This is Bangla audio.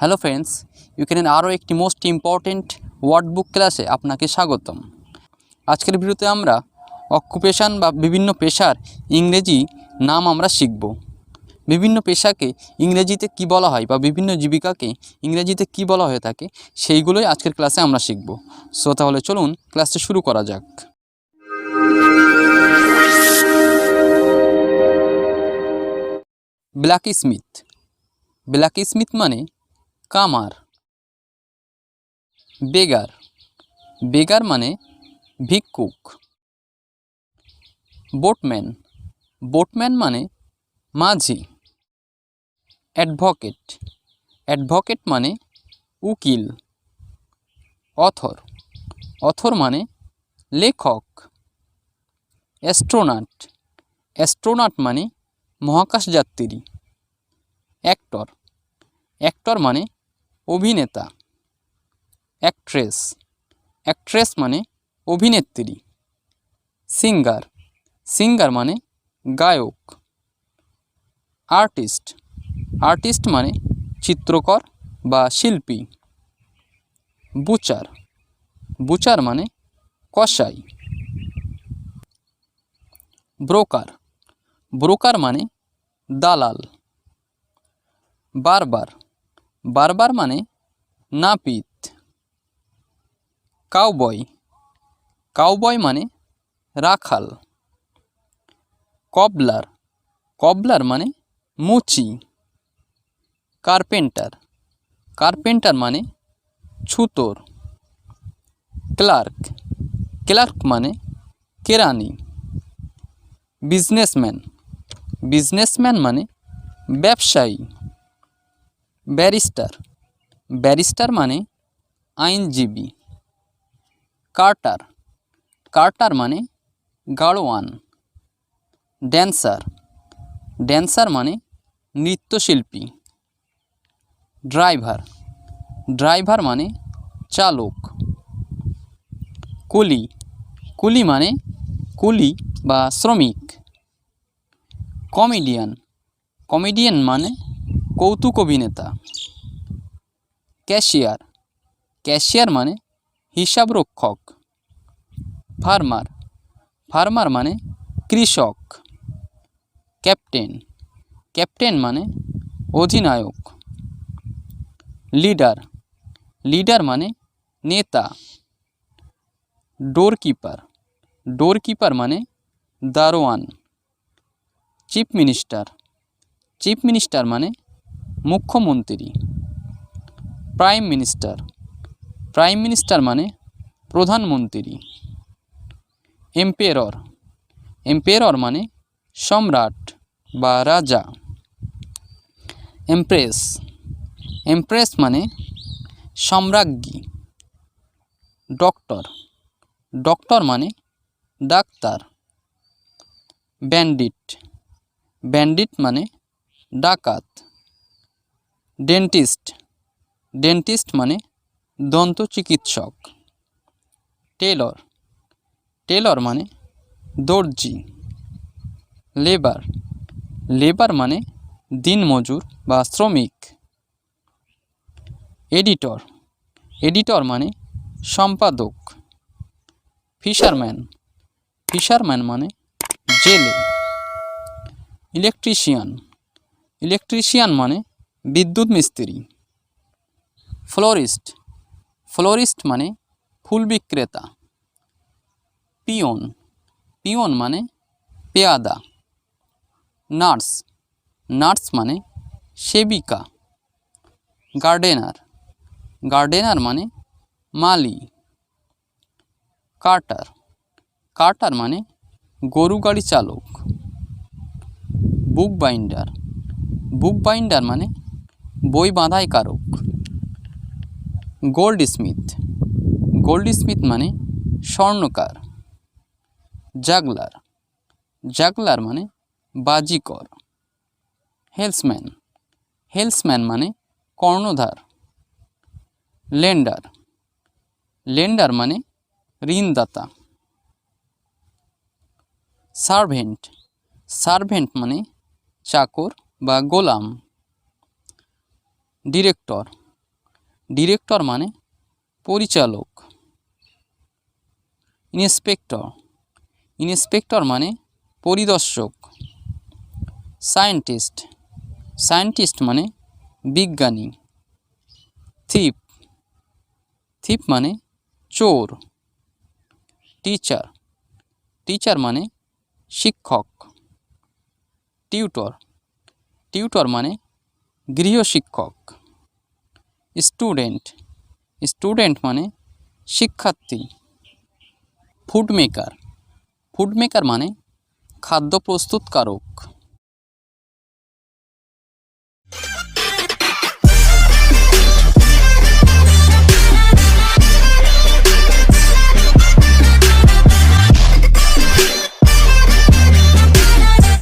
হ্যালো ফ্রেন্ডস ইউক্রেনের আরও একটি মোস্ট ইম্পর্টেন্ট ওয়ার্ড বুক ক্লাসে আপনাকে স্বাগতম। আজকের ভিডিওতে আমরা অকুপেশান বা বিভিন্ন পেশার ইংরেজি নাম আমরা শিখব। বিভিন্ন পেশাকে ইংরেজিতে কি বলা হয় বা বিভিন্ন জীবিকাকে ইংরেজিতে কি বলা হয়ে থাকে সেইগুলোই আজকের ক্লাসে আমরা শিখব। সো তাহলে চলুন, ক্লাসটা শুরু করা যাক। Black Smith. ব্ল্যাক স্মিথ মানে কামার। বেগার। বেগার মানে ভিক্ষুক। বোটম্যান। বোটম্যান মানে মাঝি। অ্যাডভোকেট। অ্যাডভোকেট মানে উকিল। অথর। অথর মানে লেখক। অ্যাস্ট্রোনাট। অ্যাস্ট্রোনাট মানে মহাকাশ যাত্রী অ্যাক্টর। অ্যাক্টর মানে অভিনেতা অ্যাক্ট্রেস অ্যাক্ট্রেস মানে অভিনেত্রী সিঙ্গার সিঙ্গার মানে গায়ক আর্টিস্ট আর্টিস্ট মানে চিত্রকর বা শিল্পী বুচার বুচার মানে কসাই ব্রোকার ব্রোকার মানে দালাল বারবার বারবার মানে নাপিত। কাউবয়। কাউবয় মানে রাখাল। কবলার। কবলার মানে মুচি। কার্পেন্টার। কার্পেন্টার মানে ছুতোর। ক্লার্ক। ক্লার্ক মানে কেরানি। বিজনেসম্যান। বিজনেসম্যান মানে ব্যবসায়ী। ব্যারিস্টার। ব্যারিস্টার মানে আইনজীবী। কার্টার। কার্টার মানে গাড়োয়ান ড্যান্সার। ড্যান্সার মানে নৃত্যশিল্পী। ড্রাইভার। ড্রাইভার মানে চালক। কুলি। কুলি মানে কুলি বা শ্রমিক। কমেডিয়ান। কমেডিয়ান মানে কৌতুক অভিনেতা। ক্যাশিয়ার। ক্যাশিয়ার মানে হিসাবরক্ষক ফার্মার। ফার্মার মানে কৃষক। ক্যাপ্টেন। ক্যাপ্টেন মানে অধিনায়ক। লিডার। লিডার মানে নেতা। ডোরকিপার। ডোরকিপার মানে দারোয়ান। Chief minister. চিফ মিনিস্টার মানে মুখ্যমন্ত্রী প্রাইম মিনিস্টার প্রাইম মিনিস্টার মানে প্রধানমন্ত্রী এম্পেরর এম্পেরর মানে সম্রাট বা রাজা। এমপ্রেস এমপ্রেস মানে সম্রাজ্ঞী ডক্টর ডক্টর মানে ডাক্তার। ব্যান্ডিট ব্যান্ডিট মানে ডাকাত। ডেন্টিস্ট ডেন্টিস্ট মানে দন্ত চিকিৎসক। টেলর টেলর মানে দর্জি। লেবার লেবার মানে দিনমজুর বা শ্রমিক। এডিটর এডিটর মানে সম্পাদক। ফিশারম্যান ফিশারম্যান মানে জেলে। ইলেকট্রিশিয়ান ইলেকট্রিশিয়ান মানে বিদ্যুৎ মিস্ত্রি। ফ্লোরিস্ট। ফ্লোরিস্ট মানে ফুল বিক্রেতা। পিয়ন। পিয়ন মানে পেয়াদা। নার্স। নার্স মানে সেবিকা। গার্ডেনার। গার্ডেনার মানে মালি। কার্টার কার্টার মানে গরু গাড়ি চালক। বুক বাইন্ডার। বুক বাইন্ডার মানে বই বাঁধাই কারক। গোল্ড স্মিথ গোল্ড স্মিথ মানে স্বর্ণকার, জাগলার। জাগলার মানে বাজিকর। হেলসম্যান। হেলসম্যান মানে কর্ণধার। লেন্ডার। লেন্ডার মানে ঋণদাতা। সার্ভেন্ট। সার্ভেন্ট মানে চাকর বা গোলাম। ডিরেক্টর। ডিরেক্টর মানে পরিচালক। ইন্সপেক্টর। ইন্সপেক্টর মানে পরিদর্শক। সায়েন্টিস্ট। সায়েন্টিস্ট মানে বিজ্ঞানী। থিপ। থিপ মানে চোর। টিচার। টিচার মানে শিক্ষক। টিউটর। টিউটর মানে গৃহশিক্ষক। স্টুডেন্ট স্টুডেন্ট মানে শিক্ষার্থী ফুড মেকার ফুড মেকার মানে খাদ্য প্রস্তুতকারক